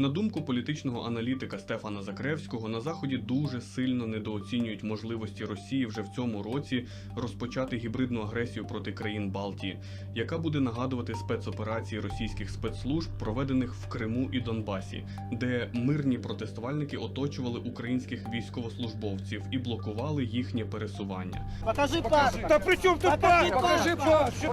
На думку політичного аналітика Стефана Закревського, на заході дуже сильно недооцінюють можливості Росії вже в цьому році розпочати гібридну агресію проти країн Балтії, яка буде нагадувати спецоперації російських спецслужб, проведених в Криму і Донбасі, де мирні протестувальники оточували українських військовослужбовців і блокували їхнє пересування. Покажи пас. Да при чем тут пас? Покажи пас.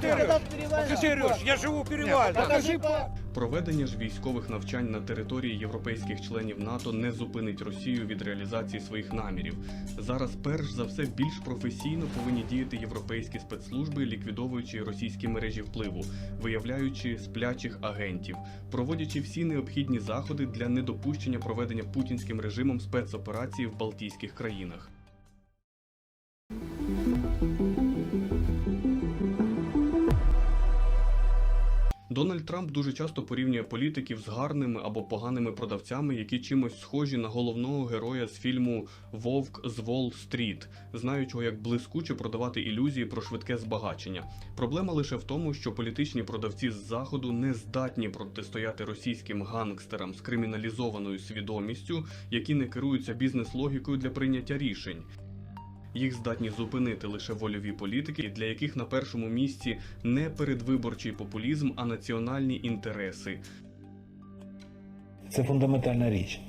орешь? Я живу в перевале. Покажи пас. Проведення ж військових навчань на території європейських членів НАТО не зупинить Росію від реалізації своїх намірів. Зараз, перш за все, більш професійно повинні діяти європейські спецслужби, ліквідовуючи російські мережі впливу, виявляючи сплячих агентів, проводячи всі необхідні заходи для недопущення проведення путінським режимом спецоперації в Балтійських країнах. Дональд Трамп дуже часто порівнює політиків з гарними або поганими продавцями, які чимось схожі на головного героя з фільму Вовк з Уолл-стріт, знаючого, як блискуче продавати ілюзії про швидке збагачення. Проблема лише в тому, що політичні продавці з заходу не здатні протистояти російським гангстерам з криміналізованою свідомістю, які не керуються бізнес-логікою для прийняття рішень. Їх здатні зупинити лише вольові політики, для яких на першому місці не передвиборчий популізм, а національні інтереси. Це фундаментальна річ.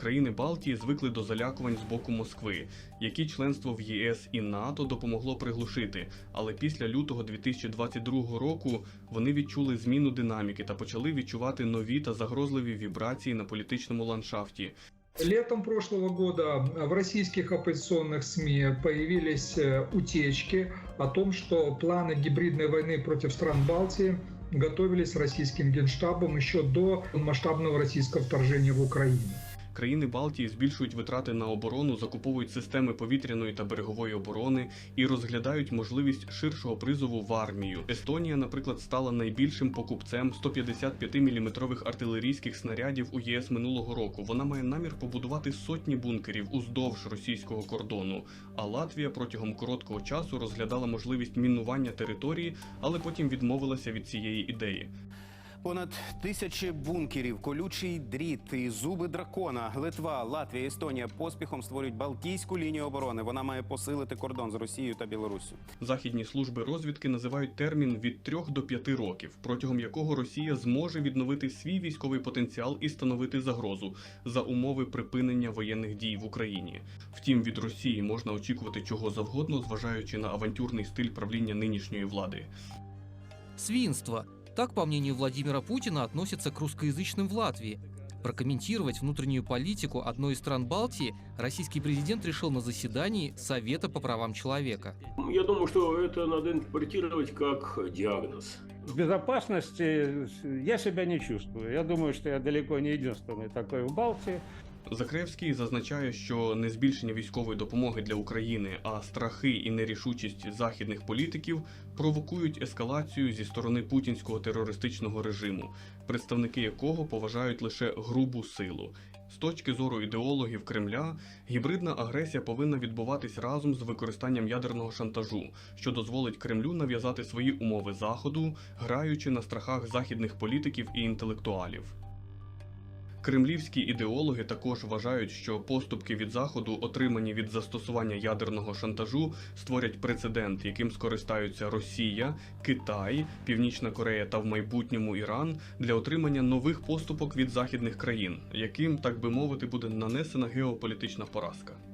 Країни Балтії звикли до залякувань з боку Москви, які членство в ЄС і НАТО допомогло приглушити. Але після лютого 2022 року вони відчули зміну динаміки та почали відчувати нові та загрозливі вібрації на політичному ландшафті. Летом прошлого года в российских оппозиционных СМИ появились э, утечки о том, что планы гибридной войны против стран Балтии готовились российским генштабом еще до масштабного российского вторжения в Украину. Країни Балтії збільшують витрати на оборону, закуповують системи повітряної та берегової оборони і розглядають можливість ширшого призову в армію. Естонія, наприклад, стала найбільшим покупцем 155-мм артилерійських снарядів у ЄС минулого року. Вона має намір побудувати сотні бункерів уздовж російського кордону. А Латвія протягом короткого часу розглядала можливість мінування території, але потім відмовилася від цієї ідеї. Понад тисячі бункерів, колючий дріт і зуби дракона. Литва, Латвія, Естонія поспіхом створюють Балтійську лінію оборони. Вона має посилити кордон з Росією та Білоруссю. Західні служби розвідки називають термін від 3 до 5 років, протягом якого Росія зможе відновити свій військовий потенціал і становити загрозу за умови припинення воєнних дій в Україні. Втім, від Росії можна очікувати чого завгодно, зважаючи на авантюрний стиль правління нинішньої влади. Свинство. Так, по мнению Владимира Путина, относятся к русскоязычным в Латвии. Прокомментировать внутреннюю политику одной из стран Балтии российский президент решил на заседании Совета по правам человека. Я думаю, что это надо интерпретировать как диагноз. В безопасности я себя не чувствую. Я думаю, что я далеко не единственный такой в Балтии. Закревський зазначає, що не збільшення військової допомоги для України, а страхи і нерішучість західних політиків провокують ескалацію зі сторони путінського терористичного режиму, представники якого поважають лише грубу силу. З точки зору ідеологів Кремля, гібридна агресія повинна відбуватись разом з використанням ядерного шантажу, що дозволить Кремлю нав'язати свої умови заходу, граючи на страхах західних політиків і інтелектуалів. Кремлівські ідеологи також вважають, що поступки від заходу, отримані від застосування ядерного шантажу, створять прецедент, яким скористаються Росія, Китай, Північна Корея та в майбутньому Іран для отримання нових поступок від західних країн, яким, так би мовити, буде нанесена геополітична поразка.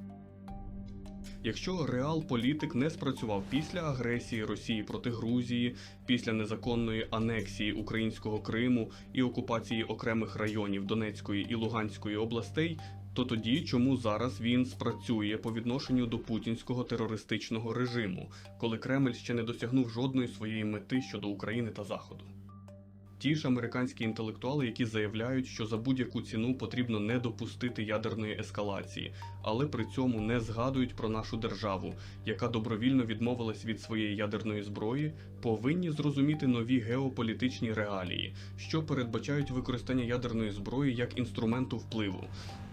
Якщо реал-політик не спрацював після агресії Росії проти Грузії, після незаконної анексії українського Криму і окупації окремих районів Донецької і Луганської областей, то тоді чому зараз він спрацює по відношенню до путінського терористичного режиму, коли Кремль ще не досягнув жодної своєї мети щодо України та Заходу? Ті ж американські інтелектуали, які заявляють, що за будь-яку ціну потрібно не допустити ядерної ескалації, але при цьому не згадують про нашу державу, яка добровільно відмовилась від своєї ядерної зброї, повинні зрозуміти нові геополітичні реалії, що передбачають використання ядерної зброї як інструменту впливу.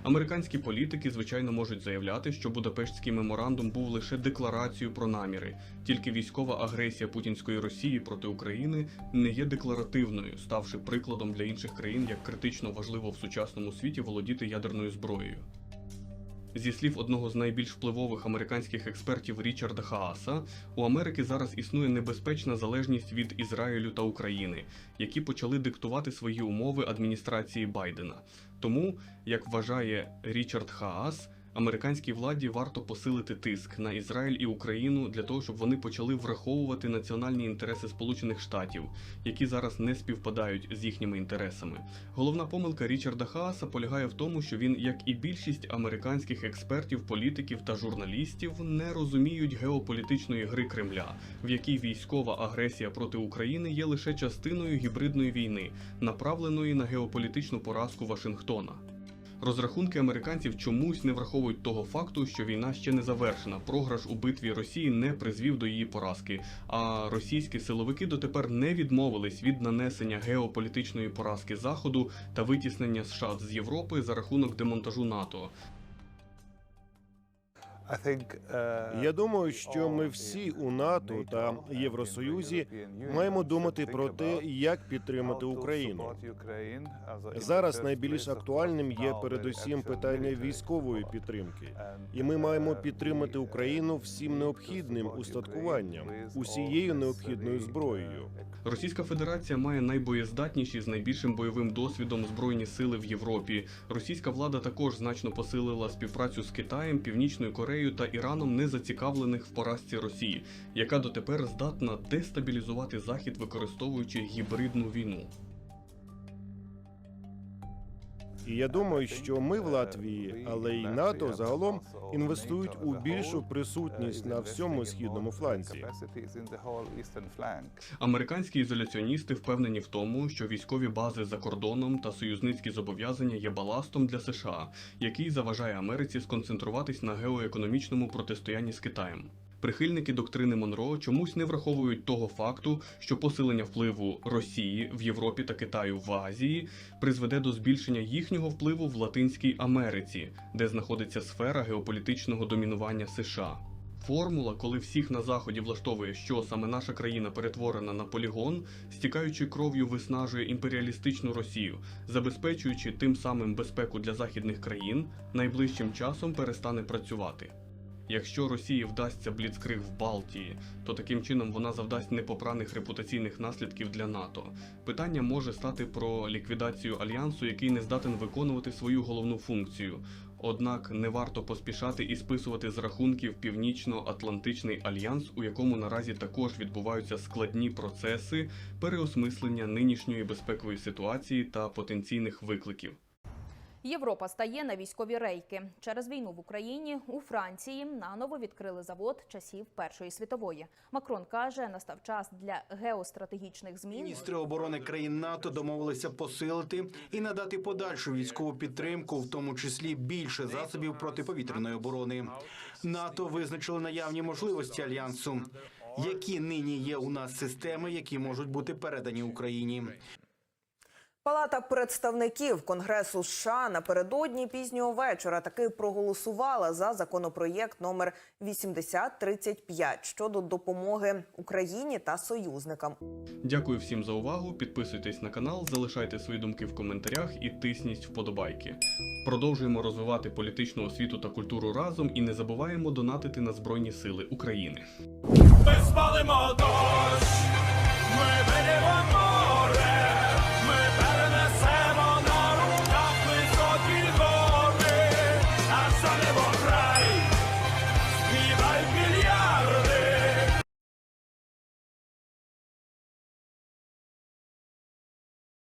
Американські політики, звичайно, можуть заявляти, що Будапештський меморандум був лише декларацією про наміри. Тільки військова агресія путінської Росії проти України не є декларативною, ставши прикладом для інших країн, як критично важливо в сучасному світі володіти ядерною зброєю. Зі слів одного з найбільш впливових американських експертів Річарда Хааса, у Америки зараз існує небезпечна залежність від Ізраїлю та України, які почали диктувати свої умови адміністрації Байдена. Тому, як вважає Річард Хаас, американській владі варто посилити тиск на Ізраїль і Україну для того, щоб вони почали враховувати національні інтереси Сполучених Штатів, які зараз не співпадають з їхніми інтересами. Головна помилка Річарда Хааса полягає в тому, що він, як і більшість американських експертів, політиків та журналістів, не розуміють геополітичної гри Кремля, в якій військова агресія проти України є лише частиною гібридної війни, направленої на геополітичну поразку Вашингтона. Розрахунки американців чомусь не враховують того факту, що війна ще не завершена. Програш у битві Росії не призвів до її поразки. А російські силовики дотепер не відмовились від нанесення геополітичної поразки Заходу та витіснення США з Європи за рахунок демонтажу НАТО. Я думаю, що ми всі у НАТО та Євросоюзі маємо думати про те, як підтримати Україну. Зараз найбільш актуальним є передусім питання військової підтримки, і ми маємо підтримати Україну всім необхідним устаткуванням, усією необхідною зброєю. Російська Федерація має найбоєздатніші з найбільшим бойовим досвідом збройні сили в Європі. Російська влада також значно посилила співпрацю з Китаєм, Північною Кореєю та Іраном, не зацікавлених в поразці Росії, яка дотепер здатна дестабілізувати Захід, використовуючи гібридну війну. І я думаю, що ми в Латвії, але й НАТО загалом інвестують у більшу присутність на всьому східному фланзі. Американські ізоляціоністи впевнені в тому, що військові бази за кордоном та союзницькі зобов'язання є баластом для США, який заважає Америці сконцентруватись на геоекономічному протистоянні з Китаєм. Прихильники доктрини Монро чомусь не враховують того факту, що посилення впливу Росії в Європі та Китаю в Азії призведе до збільшення їхнього впливу в Латинській Америці, де знаходиться сфера геополітичного домінування США. Формула, коли всіх на заході влаштовує, що саме наша країна перетворена на полігон, стікаючи кров'ю виснажує імперіалістичну Росію, забезпечуючи тим самим безпеку для західних країн, найближчим часом перестане працювати. Якщо Росії вдасться бліцкриг в Балтії, то таким чином вона завдасть непопраних репутаційних наслідків для НАТО. Питання може стати про ліквідацію альянсу, який не здатен виконувати свою головну функцію. Однак не варто поспішати і списувати з рахунків Північно-Атлантичний альянс, у якому наразі також відбуваються складні процеси переосмислення нинішньої безпекової ситуації та потенційних викликів. Європа стає на військові рейки. Через війну в Україні у Франції наново відкрили завод часів Першої світової. Макрон каже, настав час для геостратегічних змін. Міністри оборони країн НАТО домовилися посилити і надати подальшу військову підтримку, в тому числі більше засобів протиповітряної оборони. НАТО визначили наявні можливості альянсу, які нині є у нас системи, які можуть бути передані Україні. Палата представників Конгресу США напередодні пізнього вечора таки проголосувала за законопроєкт номер 8035 щодо допомоги Україні та союзникам. Дякую всім за увагу. Підписуйтесь на канал, залишайте свої думки в коментарях і тисніть вподобайки. Продовжуємо розвивати політичну освіту та культуру разом і не забуваємо донатити на Збройні Сили України. Ми спалимо дощ, ми